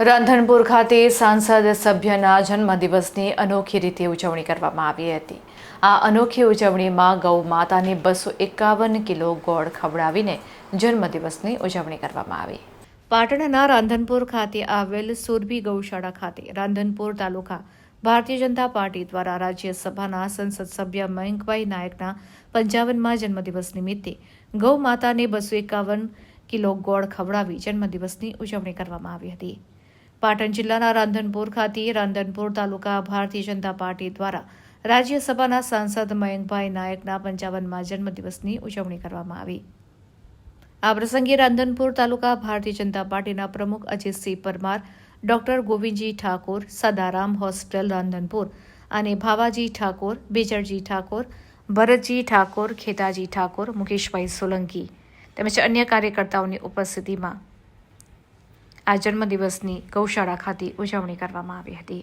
રાંધણપુર ખાતે સાંસદ સભ્યના જન્મદિવસની અનોખી રીતે ઉજવણી કરવામાં આવી હતી. આ અનોખી ઉજવણીમાં ગૌ માતાને બસો એકાવન કિલો ગોળ ખવડાવીને જન્મદિવસની ઉજવણી કરવામાં આવી. પાટણના રાંધનપુર ખાતે આવેલ સુરભી ગૌશાળા ખાતે રાંધનપુર તાલુકા ભારતીય જનતા પાર્ટી દ્વારા રાજ્યસભાના સંસદ સભ્ય મયંકભાઈ નાયકના પંચાવનમાં જન્મદિવસ નિમિત્તે ગૌ માતાને બસો એકાવન કિલો ગોળ ખવડાવી જન્મદિવસની ઉજવણી કરવામાં આવી હતી. પાટણ જિલ્લાના રાંધનપુર ખાતે રાંધનપુર તાલુકા ભારતીય જનતા પાર્ટી દ્વારા રાજ્યસભાના સાંસદ મયંકભાઈ નાયકના પંચાવનમાં જન્મદિવસની ઉજવણી કરવામાં આવી. આ પ્રસંગે રાંધનપુર તાલુકા ભારતીય જનતા પાર્ટીના પ્રમુખ અજીતસિંહ પરમાર, ડોક્ટર ગોવિંદજી ઠાકોર, સદારામ હોસ્પિટલ રાંધનપુર અને ભાવાજી ઠાકોર બેજરજી ઠાકોર, ભરતજી ઠાકોર, ખેતાજી ઠાકોર, મુકેશભાઈ સોલંકી તેમજ અન્ય કાર્યકર્તાઓની ઉપસ્થિતિમાં આ જન્મદિવસની ગૌશાળા ખાતે ઉજવણી કરવામાં આવી હતી.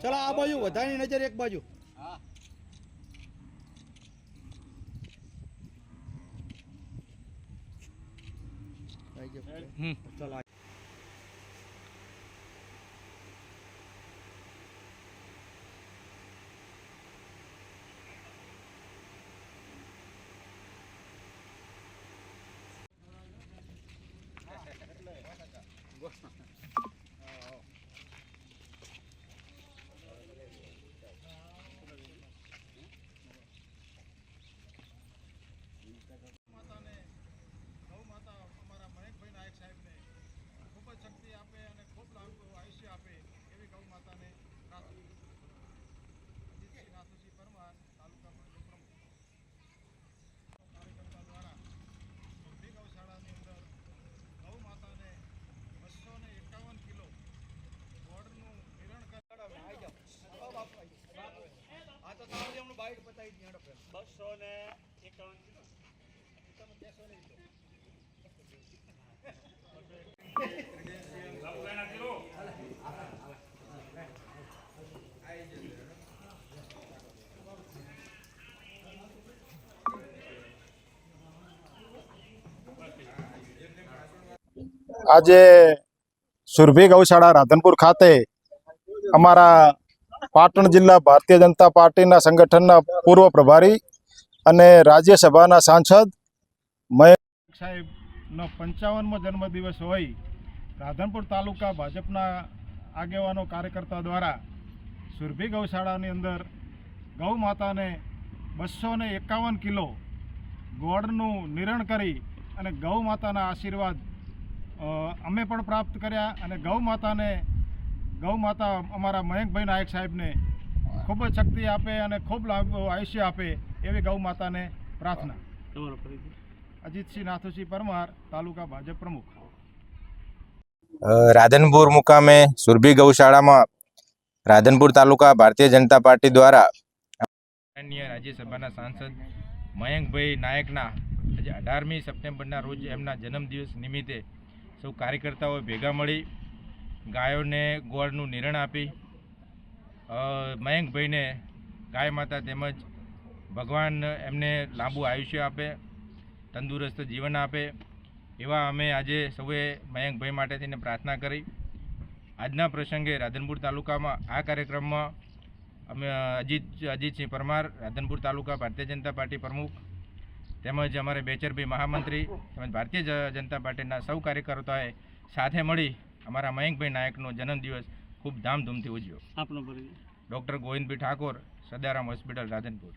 ચલો આ બાજુ વધારાની નજર એક બાજુ હમ. ચલો આ. માતાને ગૌ માતા અમારા મયંકભાઈ નાયક સાહેબને ખૂબ જ શક્તિ આપે અને ખૂબ લાંબુ આયુષ્ય આપે એવી ગૌ માતાને પ્રાર્થના અજીતસિંહ નાથુસિંહ પરમાર તાલુકા ભાજપ પ્રમુખ કાર્યકર્તા દ્વારા સુરભી ગૌશાળાની અંદર ગૌ માતાને બસો ને એકાવન કિલો ગોળનું નિરણ કરાવે આ તો તાવડી હમણાં બાઈટ પતાવી દી હેડો પેલા. બસો ને એકાવન આજે સુરભી ગૌશાળા રાધનપુર ખાતે અમારા પાટણ જિલ્લા ભારતીય જનતા પાર્ટીના સંગઠનના પૂર્વ પ્રભારી અને રાજ્યસભાના સાંસદ મયંક સાહેબનો પંચાવનમો જન્મદિવસ હોય, રાધનપુર તાલુકા ભાજપના આગેવાનો કાર્યકર્તા દ્વારા સુરભી ગૌશાળાની અંદર ગૌ માતાને બસો ને એકાવન કિલો ગોળનું નિરણ કરી અને ગૌ માતાના આશીર્વાદ અમે પણ પ્રાપ્ત કર્યા અને ગૌ માતાને, ગૌ માતા અમારા મયંકભાઈ નાયક સાહેબને ખૂબ જ શક્તિ આપે અને ખૂબ લાંબુ આયુષ્ય આપે એવી ગૌ માતાને પ્રાર્થના. અજીતસિંહ નાથુસિંહ પરમાર તાલુકા ભાજપ પ્રમુખ. રાધનપુર મુકામે સુરભી ગૌશાળામાં રાધનપુર તાલુકા ભારતીય જનતા પાર્ટી દ્વારા માનનીય રાજ્યસભાના સાંસદ મયંકભાઈ નાયકના આજે અઢારમી સપ્ટેમ્બરના રોજ એમના જન્મદિવસ નિમિત્તે સૌ કાર્યકર્તાઓ ભેગા મળી ગાયોને ગોળનું નિરણ આપી. મયંકભાઈને ગાય માતા તેમજ ભગવાન એમને લાંબુ આયુષ્ય આપે તંદુરસ્ત જીવન આપે. એવા અમે આજે સૌએ મયંકભાઈ માટે થઈને પ્રાર્થના કરી. આજના પ્રસંગે રાધનપુર તાલુકામાં આ કાર્યક્રમમાં અમે અજીત અજીતસિંહ પરમાર રાધનપુર તાલુકા ભારતીય જનતા પાર્ટી પ્રમુખ તેમજ અમારે બેચરભાઈ મહામંત્રી તેમજ ભારતીય જનતા પાર્ટીના સૌ કાર્યકર્તાઓએ સાથે મળી અમારા મયંકભાઈ નાયકનો જન્મદિવસ ખૂબ ધામધૂમથી ઉજવ્યો. આપનો ડૉક્ટર ગોવિંદભાઈ ઠાકોર સદારામ હોસ્પિટલ રાધનપુર.